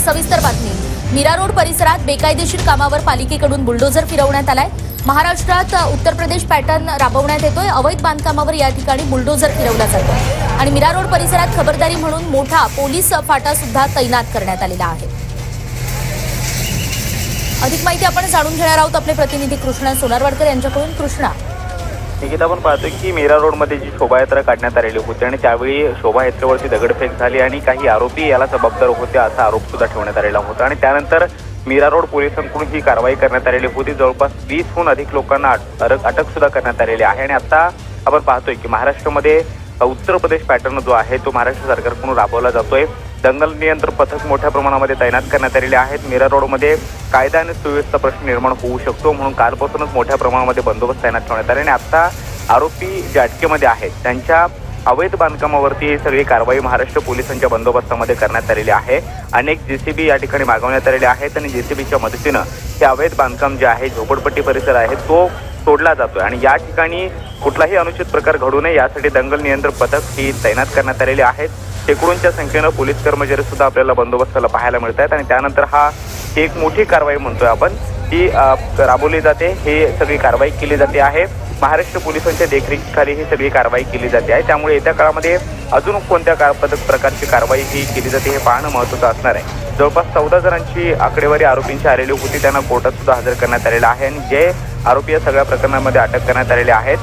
सविस्तर बातमी. मीरा रोड परिसरात बेकायदेशीर कामावर पालिकेकडून बुलडोझर फिरवण्यात आलाय. महाराष्ट्रात उत्तर प्रदेश पॅटर्न राबवण्यात येतोय. अवैध बांधकामावर या ठिकाणी बुलडोझर फिरवला जातो. आणि मीरा रोड परिसरात खबरदारी म्हणून मोठा पोलीस फाटा सुद्धा तैनात करण्यात आलेला आहे. अधिक माहिती आपण जाणून घेणार आहोत. आपले प्रतिनिधी कृष्णा सोनारवाडकर यांच्याकडून. कृष्णा निकिता आपण पाहतोय की मीरा रोडमध्ये जी शोभायात्रा काढण्यात आलेली होती आणि त्यावेळी शोभायात्रेवरती दगडफेक झाली आणि काही आरोपी याला जबाबदार होते असा आरोप सुद्धा ठेवण्यात आलेला होता. आणि त्यानंतर मीरा रोड पोलिसांकडून ही कारवाई करण्यात आलेली होती. जवळपास वीसहून अधिक लोकांना अटक अटक सुद्धा करण्यात आलेली आहे. आणि आता आपण पाहतोय की महाराष्ट्रामध्ये उत्तर प्रदेश पॅटर्न जो आहे तो महाराष्ट्र सरकारकडून राबवला जातोय. दंगल नियंत्रण पथक मोठ्या प्रमाणामध्ये तैनात करण्यात आलेले आहेत. मीरा रोडमध्ये कायदा आणि सुव्यवस्था प्रश्न निर्माण होऊ शकतो म्हणून कालपासूनच मोठ्या प्रमाणामध्ये बंदोबस्त तैनात ठेवण्यात आले आणि आता आरोपी जे अटकेमध्ये आहेत त्यांच्या अवैध बांधकामावरती ही सगळी कारवाई महाराष्ट्र पोलिसांच्या बंदोबस्तामध्ये करण्यात आलेली आहे. अनेक जेसीबी या ठिकाणी मागवण्यात आलेले आहेत आणि जेसीबीच्या मदतीनं हे अवैध बांधकाम जे आहे झोपडपट्टी परिसर आहे तो तोडला जातोय आणि या ठिकाणी कुठलाही अनुचित प्रकार घडू नये यासाठी दंगल नियंत्रण पथक ही तैनात करण्यात आलेली आहेत. शेकडोंच्या संख्येनं पोलीस कर्मचारी सुद्धा आपल्याला बंदोबस्ताला पाहायला मिळत आहेत आणि त्यानंतर हा ही एक मोठी कारवाई म्हणतोय आपण ती राबवली जाते हे सगळी कारवाई केली जाते आहे. महाराष्ट्र पोलिसांच्या देखरेखीखाली ही सगळी कारवाई केली जाते आहे. त्यामुळे येत्या काळामध्ये अजून कोणत्या कार प्रकारची कारवाई ही केली जाते हे पाहणं महत्त्वाचं असणार आहे. जवळपास चौदा जणांची आकडेवारी आरोपींची आलेली होती त्यांना कोर्टात सुद्धा हजर करण्यात आलेलं आहे आणि जे आरोपी या सगळ्या प्रकरणामध्ये अटक करण्यात आलेले आहेत.